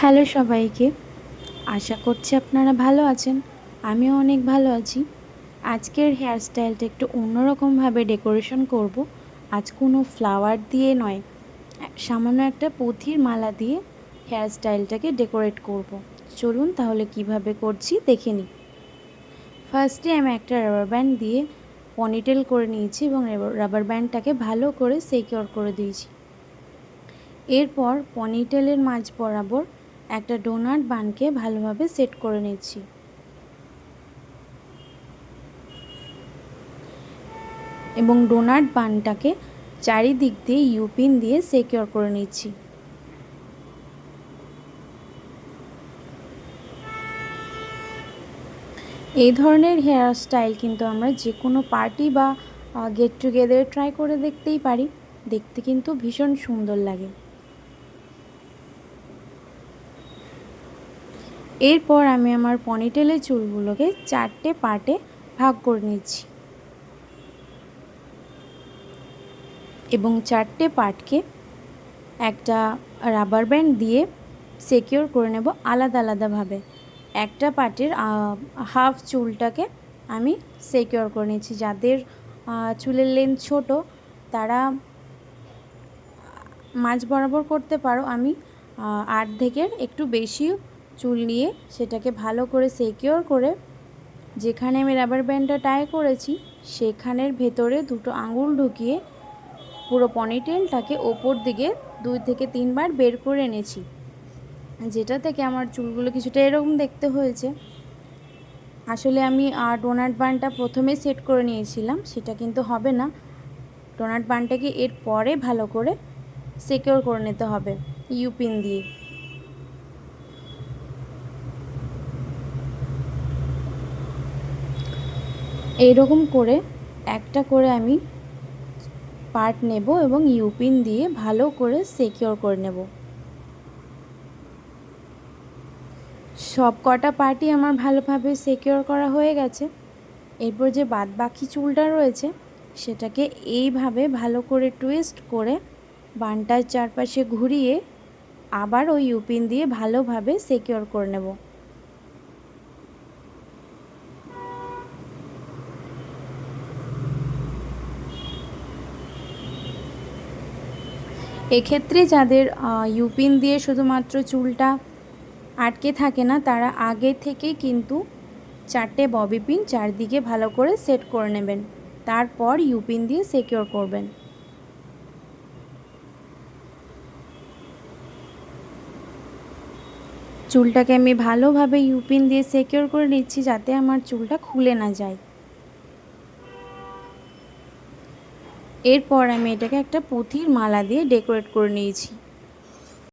Hello সবাইকে। আশা করছি আপনারা ভালো আছেন। আমিও অনেক ভালো আছি। আজকের হেয়ার স্টাইলটা একটু অন্যরকমভাবে ডেকোরেশন করব। আজ কোনো ফ্লাওয়ার দিয়ে নয়। সামান্য একটা পুঁথির মালা দিয়ে হেয়ার স্টাইলটাকে ডেকোরেট করব। চলুন তাহলে কীভাবে করছি দেখে নিই। ফার্স্টে আমি একটা রাবার ব্যান্ড দিয়ে পনিটেল করে নিয়েছি এবং রাবার ব্যান্ডটাকে ভালো করে সিকিওর করে দিয়েছি। এরপর পনিটেলের মাঝ বরাবর একটা ডোনাট বানকে ভালোভাবে সেট করে নিচ্ছি। এবং ডোনাট বানটাকে চারিদিক দিয়ে ইউপিন দিয়ে সিকিওর করে নিচ্ছি। এই ধরনের হেয়ার স্টাইল কিন্তু আমরা যে কোনো পার্টি বা গেট টুগেদার ট্রাই করে দেখতেই পারি। দেখতে কিন্তু ভীষণ সুন্দর লাগে। এরপর আমি আমার পনিটেলের চুলগুলোকে চারটে পার্টে ভাগ করে নিচ্ছি। এবং চারটে পার্টকে একটা রাবার ব্যান্ড দিয়ে সিকিওর করে নেব আলাদা আলাদাভাবে। একটা পার্টের হাফ চুলটাকে আমি সিকিওর করে নিচ্ছি। যাদের চুলের লেন্থ ছোট, তারা মাঝ বরাবর করতে পারো। আমি আর্ধেকের একটু বেশি চুল নিয়ে সেটাকে ভালো করে সিকিওর করে যেখানে আমি রাবার ব্যান্ডটা টাই করেছি, সেখানের ভেতরে দুটো আঙুল ঢুকিয়ে পুরো পনিটেলটাকে ওপর দিকে দুই থেকে তিনবার বের করে এনেছি। যেটা থেকে আমার চুলগুলো কিছুটা এরকম দেখতে হয়েছে। আসলে আমি ডোনাট বানটা প্রথমে সেট করে নিয়েছিলাম, সেটা কিন্তু হবে না। ডোনাট বানটাকে এর পরে ভালো করে সিকিওর করে নিতে হবে ইউপিন দিয়ে। এইরকম করে একটা করে আমি পার্ট নেব এবং ইউপিন দিয়ে ভালো করে সিকিওর করে নেব। সব কটা পার্টই আমার ভালোভাবে সিকিওর করা হয়ে গেছে। এরপর যে বাদ বাকি চুলটা রয়েছে, সেটাকে এইভাবে ভালো করে টুইস্ট করে বানটার চারপাশে ঘুরিয়ে আবার ওই ইউপিন দিয়ে ভালোভাবে সিকিওর করে নেব। এক্ষেত্রে যাদের ইউপিন দিয়ে শুধুমাত্র চুলটা আটকে থাকে না, তারা আগে থেকেই কিন্তু চারটে ববি পিন চারদিকে ভালো করে সেট করে নেবেন। তারপর ইউপিন দিয়ে সিকিওর করবেন। চুলটাকে আমি ভালোভাবে ইউপিন দিয়ে সিকিওর করে নিচ্ছি যাতে আমার চুলটা খুলে না যায়। এরপর আমি এটাকে একটা পুঁথির মালা দিয়ে ডেকোরেট করে নিয়েছি।